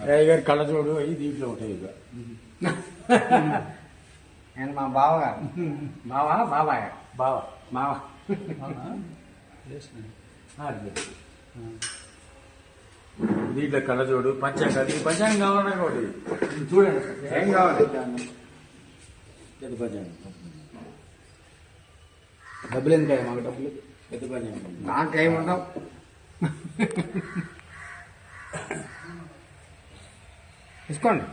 ఉంది. గారి కళ్ళజోడు అవి దీంట్లో ఉంటాయి ఇక. నేను మా బావగారు బావా బాబాయ్ బావ. మావా దీంట్లో కళ్ళజోడు పంచాంగం ఈ పంచాంగం కావాలన్నా ఒకటి చూడండి. ఏం కావాలి? పెద్ద పంచాంగం. డబ్బులు ఎందుకు మాకు డబ్బులు? పెద్ద పంచాంగం. నాకేముండవు తీసుకోండి